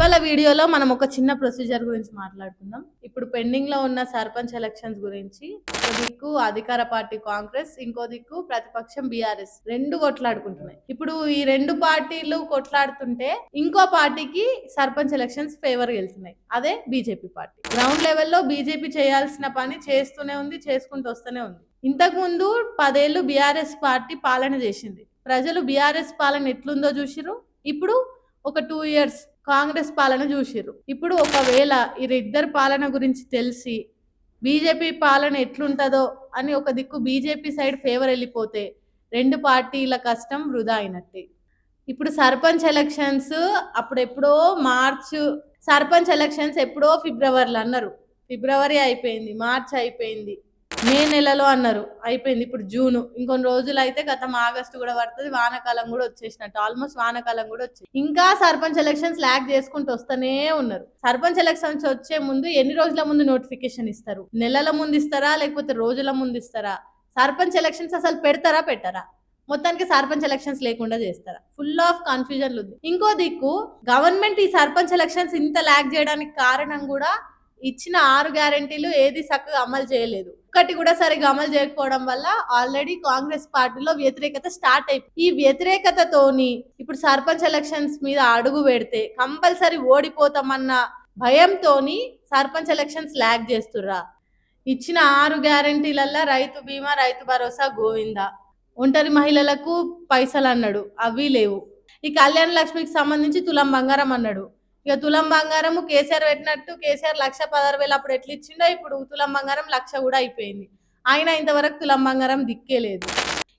ఇవాళ వీడియోలో మనం ఒక చిన్న ప్రొసీజర్ గురించి మాట్లాడుకుందాం. ఇప్పుడు పెండింగ్లో ఉన్న సర్పంచ్ ఎలక్షన్స్ గురించి ఒక దిక్కు అధికార పార్టీ కాంగ్రెస్ ఇంకో దిక్కు ప్రతిపక్షం బీఆర్ఎస్. రెండు కొట్లాడుకుంటున్నాయి. ఇప్పుడు ఈ రెండు పార్టీలు కొట్లాడుతుంటే ఇంకో పార్టీకి సర్పంచ్ ఎలక్షన్స్ ఫేవర్ వెళ్తున్నాయి అదే బీజేపీ పార్టీ. గ్రౌండ్ లెవెల్లో బీజేపీ చేయాల్సిన పని చేస్తూనే ఉంది చేసుకుంటూ వస్తూనే ఉంది. ఇంతకు ముందు పదేళ్ళు బీఆర్ఎస్ పార్టీ పాలన చేసింది. ప్రజలు బీఆర్ఎస్ పాలన ఎట్లుందో చూసిరు ఇప్పుడు ఒక టూ ఇయర్స్ కాంగ్రెస్ పాలన చూసిర్రు. ఇప్పుడు ఒకవేళ ఇద్దరు పాలన గురించి తెలిసి బీజేపీ పాలన ఎట్లుంటుందో అని ఒక దిక్కు బీజేపీ సైడ్ ఫేవర్ వెళ్ళిపోతే రెండు పార్టీల కష్టం వృధా అయినట్టే. ఇప్పుడు సర్పంచ్ ఎలక్షన్స్ అప్పుడు ఎప్పుడో మార్చ్ సర్పంచ్ ఎలక్షన్స్ ఎప్పుడో ఫిబ్రవరిలో అన్నారు. ఫిబ్రవరి అయిపోయింది మార్చ్ అయిపోయింది. మే నెలలో అన్నారు. అయిపోయింది. ఇప్పుడు జూన్. ఇంకొన్ని రోజులు అయితే గతం ఆగస్టు కూడా పడుతుంది. వానాకాలం కూడా వచ్చేసినట్టు. ఆల్మోస్ట్ వానాకాలం కూడా వచ్చింది ఇంకా సర్పంచ్ ఎలక్షన్స్ ల్యాక్ చేసుకుంటూ వస్తూనే ఉన్నారు. సర్పంచ్ ఎలక్షన్స్ వచ్చే ముందు ఎన్ని రోజుల ముందు నోటిఫికేషన్ ఇస్తారు? నెలల ముందు ఇస్తారా? లేకపోతే రోజుల ముందు ఇస్తారా? సర్పంచ్ ఎలక్షన్స్ అసలు పెడతారా? పెట్టారా? మొత్తానికి సర్పంచ్ ఎలక్షన్స్ లేకుండా చేస్తారా? ఫుల్ ఆఫ్ కన్ఫ్యూజన్లు ఉంది. ఇంకో దిక్కు గవర్నమెంట్ ఈ సర్పంచ్ ఎలక్షన్స్ ఇంత ల్యాక్ చేయడానికి కారణం కూడా ఇచ్చిన ఆరు గ్యారంటీలు ఏది చక్కగా అమలు చేయలేదు. ఒక్కటి కూడా సరిగా అమలు చేయకపోవడం వల్ల ఆల్రెడీ కాంగ్రెస్ పార్టీలో వ్యతిరేకత స్టార్ట్ అయిపోయింది. ఈ వ్యతిరేకతతోని ఇప్పుడు సర్పంచ్ ఎలక్షన్స్ మీద అడుగు పెడితే కంపల్సరీ ఓడిపోతామన్న భయంతోని సర్పంచ్ ఎలక్షన్స్ ల్యాగ్ చేస్తుర్రా. ఇచ్చిన ఆరు గ్యారంటీలల్లా రైతు బీమా రైతు భరోసా గోవిందా. ఒంటరి మహిళలకు పైసలు అన్నాడు అవి లేవు. ఈ కళ్యాణ లక్ష్మికి సంబంధించి తులం బంగారం అన్నాడు. ఇక తులం బంగారం కేసీఆర్ పెట్టినట్టు కేసీఆర్ లక్ష పదహారు వేలు అప్పుడు ఎట్లా ఇచ్చిండో ఇప్పుడు తులం బంగారం లక్ష కూడా అయిపోయింది. ఆయన ఇంతవరకు తులం బంగారం దిక్కే లేదు.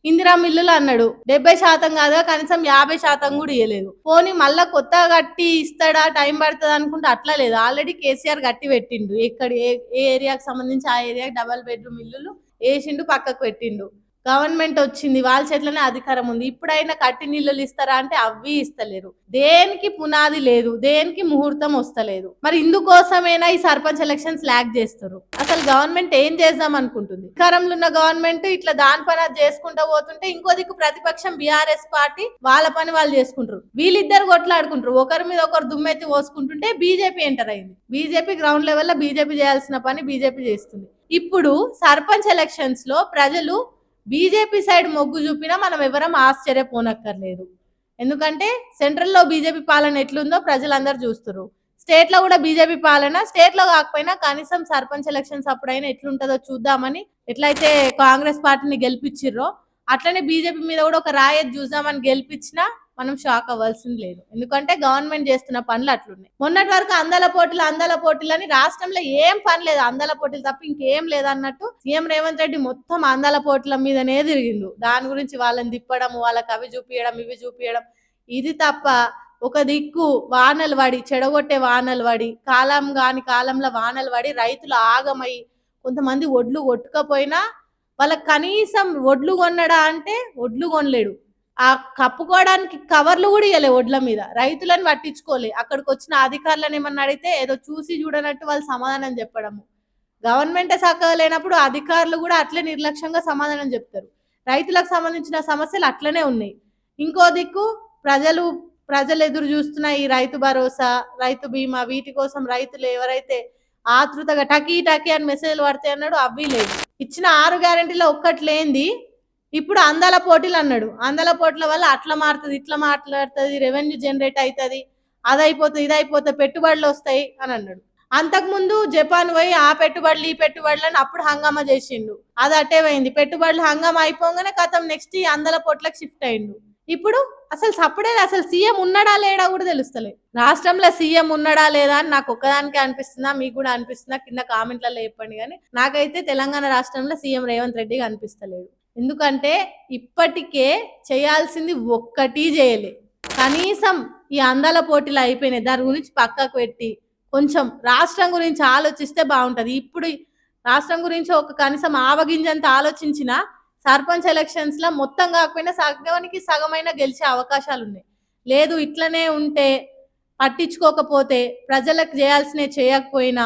ఇందిరా మిల్లులు అన్నాడు డెబ్బై శాతం కాదుగా కనీసం యాభై శాతం కూడా ఇవ్వలేదు పోనీ మళ్ళా కొత్తగా కట్టి ఇస్తాడా టైం పడుతుంది అనుకుంటే అట్లా లేదు. ఆల్రెడీ కేసీఆర్ గట్టి పెట్టిండు. ఎక్కడ ఏ ఏ ఏరియాకి సంబంధించి ఆ ఏరియాకి డబల్ బెడ్రూమ్ ఇల్లులు వేసిండు పక్కకు పెట్టిండు. గవర్నమెంట్ వచ్చింది వాళ్ళ చేతిలోనే అధికారం ఉంది. ఇప్పుడైనా కట్టి నీళ్ళు ఇస్తారా అంటే అవి ఇస్తలేరు. దేనికి పునాది లేదు దేనికి ముహూర్తం వస్తలేదు. మరి ఇందుకోసమైనా ఈ సర్పంచ్ ఎలక్షన్స్ ల్యాక్ చేస్తారు? అసలు గవర్నమెంట్ ఏం చేద్దాం అనుకుంటుంది? అధికారంలో ఉన్న గవర్నమెంట్ ఇట్లా దాని పని చేసుకుంటూ పోతుంటే ఇంకో దిక్కు ప్రతిపక్షం బీఆర్ఎస్ పార్టీ వాళ్ళ పని వాళ్ళు చేసుకుంటారు. వీళ్ళిద్దరు కొట్లాడుకుంటారు. ఒకరి మీద ఒకరు దుమ్మెత్తి పోసుకుంటుంటే బీజేపీ ఎంటర్ అయింది. బీజేపీ గ్రౌండ్ లెవెల్లో బీజేపీ చేయాల్సిన పని బీజేపీ చేస్తుంది. ఇప్పుడు సర్పంచ్ ఎలక్షన్స్లో ప్రజలు బీజేపీ సైడ్ మొగ్గు చూపినా మనం ఎవరం ఆశ్చర్యపోనక్కర్లేదు. ఎందుకంటే సెంట్రల్లో బీజేపీ పాలన ఎట్లుందో ప్రజలందరూ చూస్తున్నారు స్టేట్లో కూడా బీజేపీ పాలన స్టేట్లో కాకపోయినా కనీసం సర్పంచ్ ఎలక్షన్స్ అప్పుడైనా ఎట్లుంటుందో చూద్దామని ఎట్లయితే కాంగ్రెస్ పార్టీని గెలిపించిర్రో అట్లనే బీజేపీ మీద కూడా ఒక రాయత్ చూద్దామని గెలిపించినా మనం షాక్ అవ్వాల్సింది లేదు. ఎందుకంటే గవర్నమెంట్ చేస్తున్న పనులు అట్లున్నాయి. మొన్నటి వరకు అందాల పోటీలు అందాల పోటీలు అని రాష్ట్రంలో ఏం పని లేదు. అందాల పోటీలు తప్ప ఇంకేం లేదన్నట్టు సీఎం రేవంత్ రెడ్డి మొత్తం అందాల పోటీల మీదనే తిరిగిండు. దాని గురించి వాళ్ళని తిప్పడం వాళ్ళకి అవి చూపించడం ఇవి చూపించడం ఇది తప్ప ఒక దిక్కు వానలు పడి చెడగొట్టే వానలు పడి కాలం కాని కాలంలో వానలు పడి రైతులు ఆగమై కొంతమంది ఒడ్లు కొట్టుకపోయినా వాళ్ళకి కనీసం ఒడ్లు కొన్నడా అంటే ఒడ్లు కొనలేడు. ఆ కప్పుకోవడానికి కవర్లు కూడా ఇవ్వలే ఒడ్ల మీద. రైతులను పట్టించుకోలే. అక్కడికి వచ్చిన అధికారులను ఏమన్నా అడిగితే ఏదో చూసి చూడనట్టు వాళ్ళు సమాధానం చెప్పడము. గవర్నమెంట్ శాఖ లేనప్పుడు అధికారులు కూడా అట్లే నిర్లక్ష్యంగా సమాధానం చెప్తారు. రైతులకు సంబంధించిన సమస్యలు అట్లనే ఉన్నాయి. ఇంకో దిక్కు ప్రజలు ప్రజలు ఎదురు చూస్తున్న ఈ రైతు భరోసా రైతు బీమా వీటి కోసం రైతులు ఎవరైతే ఆతృతగా టకీ టకీ అని మెసేజ్లు పడతాయి అన్నాడు అవి లేదు ఇచ్చిన ఆరు గ్యారెంటీలో ఒక్కటి లేనిది ఇప్పుడు అందాల పోటీలు అన్నాడు. అందాల పోటీల వల్ల అట్లా మారుతుంది ఇట్లా మాట్లాడుతుంది రెవెన్యూ జనరేట్ అవుతుంది అది అయిపోతుంది ఇది పెట్టుబడులు వస్తాయి అని అన్నాడు. అంతకుముందు జపాన్ పోయి ఆ పెట్టుబడులు ఈ పెట్టుబడులు అని అప్పుడు హంగామా చేసిండు. అది అట్టే పోయింది పెట్టుబడులు హంగామా అయిపోగానే కథం నెక్స్ట్ ఈ అందల పోట్లకు షిఫ్ట్ అయిండు. ఇప్పుడు అసలు సప్పుడే అసలు సీఎం ఉన్నాడా లేడా కూడా తెలుస్తలేదు. రాష్ట్రంలో సీఎం ఉన్నాడా లేదా అని నాకు ఒక్కదానికే అనిపిస్తుందా మీకు కూడా అనిపిస్తుందా? కింద కామెంట్లలో చెప్పండి కానీ నాకైతే తెలంగాణ రాష్ట్రంలో సీఎం రేవంత్ రెడ్డి అనిపిస్తలేదు ఎందుకంటే ఇప్పటికే చేయాల్సింది ఒక్కటి చేయలే. కనీసం ఈ అందాల పోటీలు అయిపోయినాయి. దాని గురించి పక్కకు పెట్టి కొంచెం రాష్ట్రం గురించి ఆలోచిస్తే బాగుంటుంది. ఇప్పుడు రాష్ట్రం గురించి ఒక కనీసం ఆవగింజంత ఆలోచించిన సర్పంచ్ ఎలక్షన్స్లో మొత్తం కాకపోయినా సగానికి సగమైన గెలిచే అవకాశాలు ఉన్నాయి. లేదు ఇట్లనే ఉంటే పట్టించుకోకపోతే ప్రజలకు చేయాల్సినవి చేయకపోయినా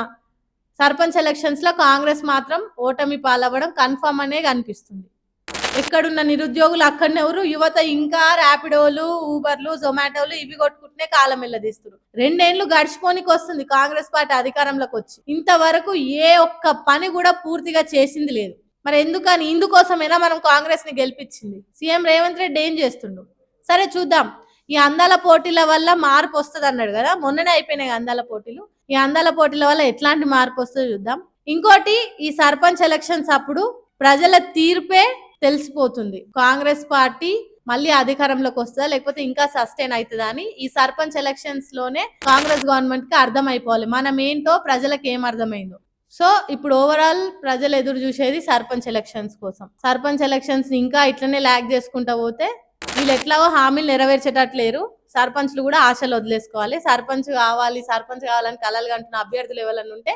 సర్పంచ్ ఎలక్షన్స్లో కాంగ్రెస్ మాత్రం ఓటమి పాలవ్వడం కన్ఫర్మ్ అనే కనిపిస్తుంది. ఎక్కడున్న నిరుద్యోగులు అక్కడనే ఎవరు? యువత ఇంకా ర్యాపిడోలు ఊబర్లు జొమాటోలు ఇవి కొట్టుకుంటూనే కాలం వెళ్ళదీస్తున్నారు. రెండేళ్ళు గడిచిపోనికి వస్తుంది కాంగ్రెస్ పార్టీ అధికారంలోకి వచ్చి. ఇంతవరకు ఏ ఒక్క పని కూడా పూర్తిగా చేసింది లేదు. మరి ఎందుకని? ఇందుకోసమేనా మనం కాంగ్రెస్ని గెలిపించింది? సీఎం రేవంత్ రెడ్డి ఏం చేస్తుండు? సరే చూద్దాం. ఈ అందాల పోటీల వల్ల మార్పు వస్తుంది అన్నాడు కదా? మొన్ననే అయిపోయినాయి అందాల పోటీలు. ఈ అందాల పోటీల వల్ల ఎట్లాంటి మార్పు వస్తుందో చూద్దాం. ఇంకోటి ఈ సర్పంచ్ ఎలక్షన్స్ అప్పుడు ప్రజల తీర్పే తెలిసిపోతుంది. కాంగ్రెస్ పార్టీ మళ్ళీ అధికారంలోకి వస్తుందా? లేకపోతే ఇంకా సస్టైన్ అవుతుందా అని ఈ సర్పంచ్ ఎలక్షన్స్లోనే కాంగ్రెస్ గవర్నమెంట్కి అర్థం అయిపోవాలి మనం ఏంటో ప్రజలకు ఏం అర్థమైందో. సో ఇప్పుడు ఓవరాల్ ప్రజలు ఎదురు చూసేది సర్పంచ్ ఎలక్షన్స్ కోసం. సర్పంచ్ ఎలక్షన్స్ ఇంకా ఇట్లనే ల్యాగ్ చేసుకుంటా పోతే వీళ్ళు ఎట్లాగో హామీలు నెరవేర్చేటట్లేరు. సర్పంచ్లు కూడా ఆశలు వదిలేసుకోవాలి. సర్పంచ్ కావాలి సర్పంచ్ కావాలని కలలు కంటున్న అభ్యర్థులు ఎవరైనా ఉంటే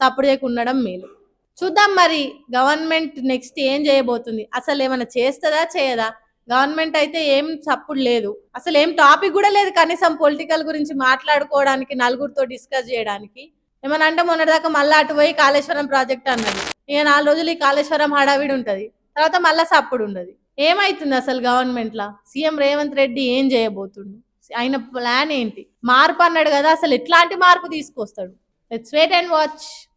సపోర్ట్ చేయకుండా ఉండడం మేలు. చూద్దాం మరి గవర్నమెంట్ నెక్స్ట్ ఏం చేయబోతుంది? అసలు ఏమైనా చేస్తుందా చేయదా? గవర్నమెంట్ అయితే ఏం సప్పుడు లేదు. అసలు ఏం టాపిక్ కూడా లేదు కనీసం పొలిటికల్ గురించి మాట్లాడుకోవడానికి నలుగురితో డిస్కస్ చేయడానికి. ఏమన్నా అంటే మొన్నటిదాకా మళ్ళీ అటు పోయి కాళేశ్వరం ప్రాజెక్ట్ అన్నది. ఇక నాలుగు రోజులు ఈ కాళేశ్వరం హడావిడి ఉంటుంది. తర్వాత మళ్ళీ సప్పుడు ఉండదు. ఏమైతుంది అసలు గవర్నమెంట్లో? సీఎం రేవంత్ రెడ్డి ఏం చేయబోతుండు? ఆయన ప్లాన్ ఏంటి? మార్పు అన్నాడు కదా అసలు ఎట్లాంటి మార్పు తీసుకొస్తాడు? Let's wait and watch.